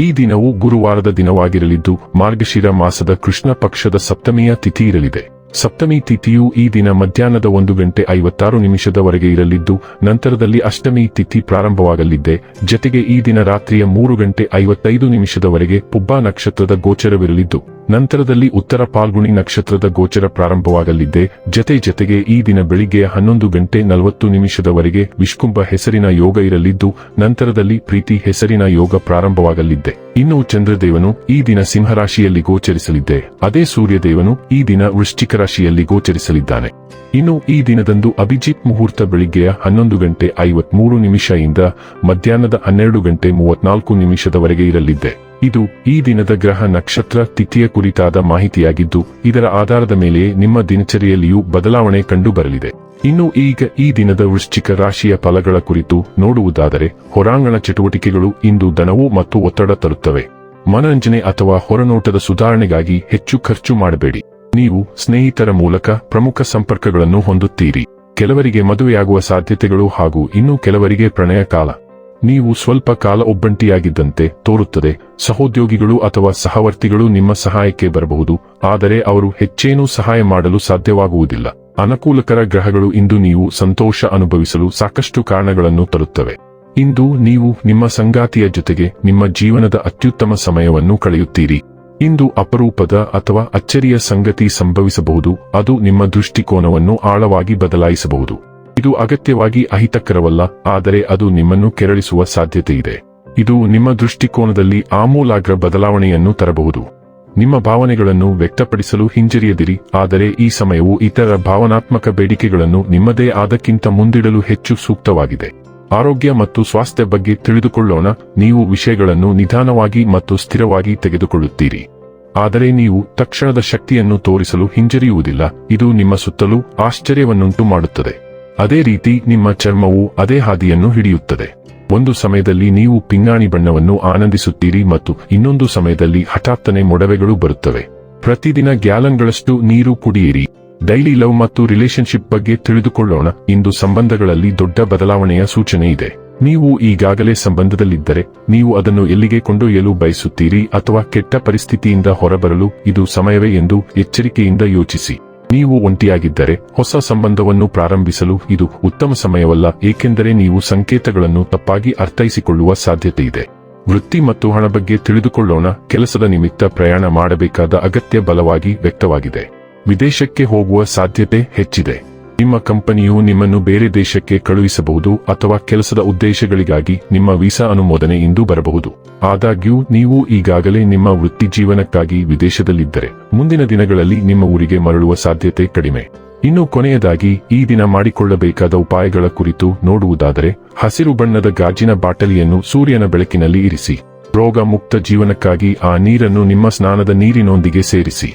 ಈ ದಿನವು ಗುರುವಾರದ ದಿನವಾಗಿರಲಿದ್ದು, ಮಾರ್ಗಶಿರ ಮಾಸದ ಕೃಷ್ಣ ಪಕ್ಷದ ಸಪ್ತಮಿಯ ತಿಥಿ ಇರಲಿದೆ ಸಪ್ತಮಿ ತಿಥಿಯು ಈ ದಿನ ಮಧ್ಯಾಹ್ನದ ಒಂದು ಗಂಟೆ ಐವತ್ತಾರು ನಿಮಿಷದವರೆಗೆ ಇರಲಿದ್ದು, ನಂತರದಲ್ಲಿ ಅಷ್ಟಮಿ ತಿಥಿ ಪ್ರಾರಂಭವಾಗಲಿದೆ. ಜತೆಗೆ ಈ ದಿನ ರಾತ್ರಿಯ ಮೂರು ಗಂಟೆ ಐವತ್ತೈದು ನಿಮಿಷದವರೆಗೆ ಪುಬ್ಬಾ ನಕ್ಷತ್ರದ ಗೋಚರವಿರಲಿದ್ದು ನಂತರದಲ್ಲಿ ಉತ್ತರ ಪಾಲ್ಗುಣಿ ನಕ್ಷತ್ರದ ಗೋಚರ ಪ್ರಾರಂಭವಾಗಲಿದ್ದೆ ಜತೆ ಜತೆಗೆ ಈ ದಿನ ಬೆಳಿಗ್ಗೆ ಹನ್ನೊಂದು ಗಂಟೆ ನಲವತ್ತು ನಿಮಿಷದವರೆಗೆ ವಿಷ್ಕುಂಭ ಹೆಸರಿನ ಯೋಗ ಇರಲಿದ್ದು, ನಂತರದಲ್ಲಿ ಪ್ರೀತಿ ಹೆಸರಿನ ಯೋಗ ಪ್ರಾರಂಭವಾಗಲಿದ್ದೆ ಇನ್ನು ಚಂದ್ರದೇವನು ಈ ದಿನ ಸಿಂಹರಾಶಿಯಲ್ಲಿ ಗೋಚರಿಸಲಿದ್ದೆ ಅದೇ ಸೂರ್ಯದೇವನು ಈ ದಿನ ವೃಶ್ಚಿಕ ರಾಶಿಯಲ್ಲಿ ಗೋಚರಿಸಲಿದ್ದಾನೆ. ಇನ್ನು ಈ ದಿನದಂದು ಅಭಿಜಿತ್ ಮುಹೂರ್ತ ಬೆಳಿಗ್ಗೆಯ ಹನ್ನೊಂದು ಗಂಟೆ ಐವತ್ಮೂರು ನಿಮಿಷ ಇಂದ ಮಧ್ಯಾಹ್ನದ ಹನ್ನೆರಡು ಗಂಟೆ ಮೂವತ್ನಾಲ್ಕು ನಿಮಿಷದವರೆಗೆ ಇರಲಿದ್ದೆ ಇದು ಈ ದಿನದ ಗ್ರಹ ನಕ್ಷತ್ರ ತಿಥಿಯ ಕುರಿತಾದ ಮಾಹಿತಿಯಾಗಿದ್ದು, ಇದರ ಆಧಾರದ ಮೇಲೆ ನಿಮ್ಮ ದಿನಚರಿಯಲ್ಲಿಯೂ ಬದಲಾವಣೆ ಕಂಡುಬರಲಿದೆ. ಇನ್ನು ಈಗ ಈ ದಿನದ ವೃಶ್ಚಿಕ ರಾಶಿಯ ಫಲಗಳ ಕುರಿತು ನೋಡುವುದಾದರೆ, ಹೊರಾಂಗಣ ಚಟುವಟಿಕೆಗಳು ಇಂದು ದನವು ಮತ್ತು ಒತ್ತಡ ತರುತ್ತವೆ. ಮನರಂಜನೆ ಅಥವಾ ಹೊರನೋಟದ ಸುಧಾರಣೆಗಾಗಿ ಹೆಚ್ಚು ಖರ್ಚು ಮಾಡಬೇಡಿ. ನೀವು ಸ್ನೇಹಿತರ ಮೂಲಕ ಪ್ರಮುಖ ಸಂಪರ್ಕಗಳನ್ನು ಹೊಂದುತ್ತೀರಿ. ಕೆಲವರಿಗೆ ಮದುವೆಯಾಗುವ ಸಾಧ್ಯತೆಗಳು ಹಾಗೂ ಇನ್ನು ಕೆಲವರಿಗೆ ಪ್ರಣಯ ಕಾಲ. ನೀವು ಸ್ವಲ್ಪ ಕಾಲ ಒಬ್ಬಂಟಿಯಾಗಿದ್ದಂತೆ ತೋರುತ್ತದೆ. ಸಹೋದ್ಯೋಗಿಗಳು ಅಥವಾ ಸಹವರ್ತಿಗಳು ನಿಮ್ಮ ಸಹಾಯಕ್ಕೆ ಬರಬಹುದು, ಆದರೆ ಅವರು ಹೆಚ್ಚೇನೂ ಸಹಾಯ ಮಾಡಲು ಸಾಧ್ಯವಾಗುವುದಿಲ್ಲ. ಅನುಕೂಲಕರ ಗ್ರಹಗಳು ಇಂದು ನೀವು ಸಂತೋಷ ಅನುಭವಿಸಲು ಸಾಕಷ್ಟು ಕಾರಣಗಳನ್ನು ತರುತ್ತವೆ. ಇಂದು ನೀವು ನಿಮ್ಮ ಸಂಗಾತಿಯ ಜೊತೆಗೆ ನಿಮ್ಮ ಜೀವನದ ಅತ್ಯುತ್ತಮ ಸಮಯವನ್ನು ಕಳೆಯುತ್ತೀರಿ. ಇಂದು ಅಪರೂಪದ ಅಥವಾ ಅಚ್ಚರಿಯ ಸಂಗತಿ ಸಂಭವಿಸಬಹುದು, ಅದು ನಿಮ್ಮ ದೃಷ್ಟಿಕೋನವನ್ನು ಆಳವಾಗಿ ಬದಲಾಯಿಸಬಹುದು. ಇದು ಅಗತ್ಯವಾಗಿ ಅಹಿತಕರವಲ್ಲ, ಆದರೆ ಅದು ನಿಮ್ಮನ್ನು ಕೆರಳಿಸುವ ಸಾಧ್ಯತೆಯಿದೆ. ಇದು ನಿಮ್ಮ ದೃಷ್ಟಿಕೋನದಲ್ಲಿ ಆಮೂಲಾಗ್ರ ಬದಲಾವಣೆಯನ್ನು ತರಬಹುದು. ನಿಮ್ಮ ಭಾವನೆಗಳನ್ನು ವ್ಯಕ್ತಪಡಿಸಲು ಹಿಂಜರಿಯದಿರಿ, ಆದರೆ ಈ ಸಮಯವು ಇತರ ಭಾವನಾತ್ಮಕ ಬೇಡಿಕೆಗಳನ್ನು ನಿಮ್ಮದೇ ಆದಕ್ಕಿಂತ ಮುಂದಿಡಲು ಹೆಚ್ಚು ಸೂಕ್ತವಾಗಿದೆ. ಆರೋಗ್ಯ ಮತ್ತು ಸ್ವಾಸ್ಥ್ಯ ಬಗ್ಗೆ ತಿಳಿದುಕೊಳ್ಳೋಣ, ನೀವು ವಿಷಯಗಳನ್ನು ನಿಧಾನವಾಗಿ ಮತ್ತು ಸ್ಥಿರವಾಗಿ ತೆಗೆದುಕೊಳ್ಳುತ್ತೀರಿ. ಆದರೆ ನೀವು ತಕ್ಷಣದ ಶಕ್ತಿಯನ್ನು ತೋರಿಸಲು ಹಿಂಜರಿಯುವುದಿಲ್ಲ, ಇದು ನಿಮ್ಮ ಸುತ್ತಲೂ ಆಶ್ಚರ್ಯವನ್ನುಂಟು ಮಾಡುತ್ತದೆ ಅದೇ ರೀತಿ ನಿಮ್ಮ ಚರ್ಮವು ಅದೇ ಹಾದಿಯನ್ನು ಹಿಡಿಯುತ್ತದೆ. ಒಂದು ಸಮಯದಲ್ಲಿ ನೀವು ಪಿಂಗಾಣಿ ಬಣ್ಣವನ್ನು ಆನಂದಿಸುತ್ತೀರಿ ಮತ್ತು ಇನ್ನೊಂದು ಸಮಯದಲ್ಲಿ ಹಠಾತ್ತನೆ ಮೊಡವೆಗಳು ಬರುತ್ತವೆ. ಪ್ರತಿದಿನ ಗ್ಯಾಲನ್ಗಳಷ್ಟು ನೀರು ಕುಡಿಯಿರಿ. ಡೈಲಿ ಲವ್ ಮತ್ತು ರಿಲೇಶನ್ಶಿಪ್ ಬಗ್ಗೆ ತಿಳಿದುಕೊಳ್ಳೋಣ. ಇಂದು ಸಂಬಂಧಗಳಲ್ಲಿ ದೊಡ್ಡ ಬದಲಾವಣೆಯ ಸೂಚನೆ ಇದೆ. ನೀವು ಈಗಾಗಲೇ ಸಂಬಂಧದಲ್ಲಿದ್ದರೆ ನೀವು ಅದನ್ನು ಎಲ್ಲಿಗೆ ಕೊಂಡೊಯ್ಯಲು ಬಯಸುತ್ತೀರಿ ಅಥವಾ ಕೆಟ್ಟ ಪರಿಸ್ಥಿತಿಯಿಂದ ಹೊರಬರಲು ಇದು ಸಮಯವೇ ಎಂದು ಎಚ್ಚರಿಕೆಯಿಂದ ಯೋಚಿಸಿ. ನೀವು ಒಂಟಿಯಾಗಿದ್ದರೆ ಹೊಸ ಸಂಬಂಧವನ್ನು ಪ್ರಾರಂಭಿಸಲು ಇದು ಉತ್ತಮ ಸಮಯವಲ್ಲ, ಏಕೆಂದರೆ ನೀವು ಸಂಕೇತಗಳನ್ನು ತಪ್ಪಾಗಿ ಅರ್ಥೈಸಿಕೊಳ್ಳುವ ಸಾಧ್ಯತೆ ಇದೆ ವೃತ್ತಿ ಮತ್ತು ಹಣ ಬಗ್ಗೆ ತಿಳಿದುಕೊಳ್ಳೋಣ, ಕೆಲಸದ ನಿಮಿತ್ತ ಪ್ರಯಾಣ ಮಾಡಬೇಕಾದ ಅಗತ್ಯ ಬಲವಾಗಿ ವ್ಯಕ್ತವಾಗಿದೆ. ವಿದೇಶಕ್ಕೆ ಹೋಗುವ ಸಾಧ್ಯತೆ ಹೆಚ್ಚಿದೆ. ನಿಮ್ಮ ಕಂಪನಿಯು ನಿಮ್ಮನ್ನು ಬೇರೆ ದೇಶಕ್ಕೆ ಕಳುಹಿಸಬಹುದು ಅಥವಾ ಕೆಲಸದ ಉದ್ದೇಶಗಳಿಗಾಗಿ ನಿಮ್ಮ ವೀಸಾ ಅನುಮೋದನೆ ಇಂದು ಬರಬಹುದು. ಆದಾಗ್ಯೂ, ನೀವು ಈಗಾಗಲೇ ನಿಮ್ಮ ವೃತ್ತಿ ಜೀವನಕ್ಕಾಗಿ ವಿದೇಶದಲ್ಲಿದ್ದರೆ, ಮುಂದಿನ ದಿನಗಳಲ್ಲಿ ನಿಮ್ಮ ಊರಿಗೆ ಮರಳುವ ಸಾಧ್ಯತೆ ಕಡಿಮೆ. ಇನ್ನು ಕೊನೆಯದಾಗಿ, ಈ ದಿನ ಮಾಡಿಕೊಳ್ಳಬೇಕಾದ ಉಪಾಯಗಳ ಕುರಿತು ನೋಡುವುದಾದರೆ, ಹಸಿರು ಬಣ್ಣದ ಗಾಜಿನ ಬಾಟಲಿಯನ್ನು ಸೂರ್ಯನ ಬೆಳಕಿನಲ್ಲಿ ಇರಿಸಿ. ರೋಗ ಮುಕ್ತ ಜೀವನಕ್ಕಾಗಿ ಆ ನೀರನ್ನು ನಿಮ್ಮ ಸ್ನಾನದ ನೀರಿನೊಂದಿಗೆ ಸೇರಿಸಿ.